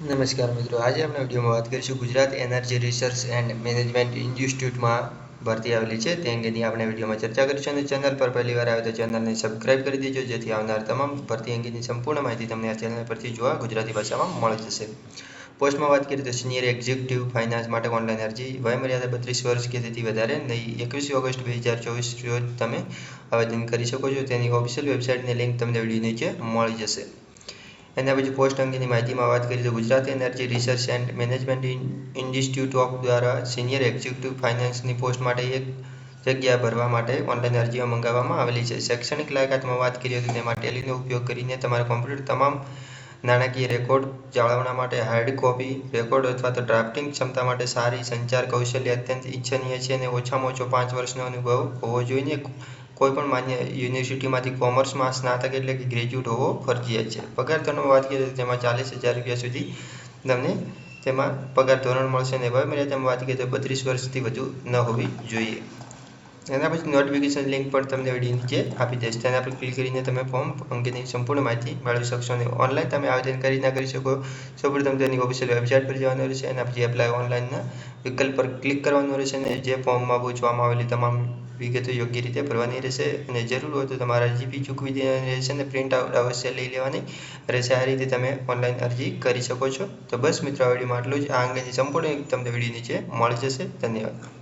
નમસ્કાર મિત્રો, આજે આપણે વિડીયોમાં વાત કરીશું Gujarat energy research and management ઇન્સ્ટિટ્યૂટમાં ભરતી આવેલી છે. તે અંગેની આપણે વિડીયોમાં ચર્ચા કરીશું અને ચેનલ પર પહેલી વાર આવે તો ચેનલને સબસ્ક્રાઇબ કરી દેજો, જેથી આવનાર તમામ ભરતી અંગેની સંપૂર્ણ માહિતી તમને આ ચેનલ પરથી જોવા ગુજરાતી ભાષામાં મળી જશે. પોસ્ટમાં વાત કરીએ તો સિનિયર એક્ઝિક્યુટિવ ફાઇનાન્સ માટે ઓનલાઈન અરજી, વયમર્યાદા બત્રીસ વર્ષ કે તેથી વધારે, નહીં, એકવીસ ઓગસ્ટ બે હજાર ચોવીસ રોજ તમે આવેદન કરી શકો છો. તેની ઓફિશિયલ વેબસાઇટની લિંક તમને વીડિયો નીચે મળી જશે. એના પછી પોસ્ટ અંગેની માહિતીમાં વાત કરીએ તો Gujarat energy research and management institute of દ્વારા સિનિયર એક્ઝિક્યુટિવ ફાઇનાન્સની પોસ્ટ માટે એક જગ્યા ભરવા માટે ઓનલાઈન અરજીઓ મંગાવવામાં આવેલી છે. શૈક્ષણિક લાયકાતમાં વાત કરીએ તો તેમાં ટેલીનો ઉપયોગ કરીને તમારા કોમ્પ્યુટર તમામ નાણાકીય રેકોર્ડ જાળવણા માટે હાર્ડ કોપી રેકોર્ડ અથવા તો ડ્રાફ્ટિંગ ક્ષમતા માટે સારી સંચાર કૌશલ્ય અત્યંત ઇચ્છનીય છે અને ઓછામાં ઓછો પાંચ વર્ષનો અનુભવ હોવો જોઈએ. કોઈપણ માન્ય યુનિવર્સિટીમાંથી કોમર્સમાં સ્નાતક એટલે કે ગ્રેજ્યુએટ હોવો ફરજિયાત છે. પગાર ધોરણ વાત કરીએ તો તેમાં ચાલીસ હજાર રૂપિયા સુધી તમને તેમાં પગાર ધોરણ મળશે અને વયમર્યાદામાં વાત કરીએ તો બત્રીસ વર્ષથી વધુ ન હોવી જોઈએ. એના પછી નોટિફિકેશન લિંક પણ તમને વીડિયો નીચે આપી દઈશ. તેના પર ક્લિક કરીને તમે ફોર્મ અંગેની સંપૂર્ણ માહિતી મેળવી શકશો અને ઓનલાઈન તમે આવેદન કરી ના કરી શકો સૌપ્રથમ તેની ઓફિશિયલ વેબસાઇટ પર જવાનું રહેશે. એના પછી એપ્લાય ઓનલાઈનના વિકલ્પ પર ક્લિક કરવાનું રહેશે અને જે ફોર્મમાં પૂછવામાં આવેલી તમામ વિગતો યોગ્ય રીતે ભરવાની રહેશે અને જરૂર હોય તો તમારે ફી ચૂકવી દેવાની રહેશે અને પ્રિન્ટ આઉટ અવશ્ય લઈ લેવાની રહેશે. આ રીતે તમે ઓનલાઈન અરજી કરી શકો છો. તો બસ મિત્રો, આ વિડીયોમાં આટલું જ. આ અંગેની સંપૂર્ણ તમને વીડિયો નીચે મળી જશે. ધન્યવાદ.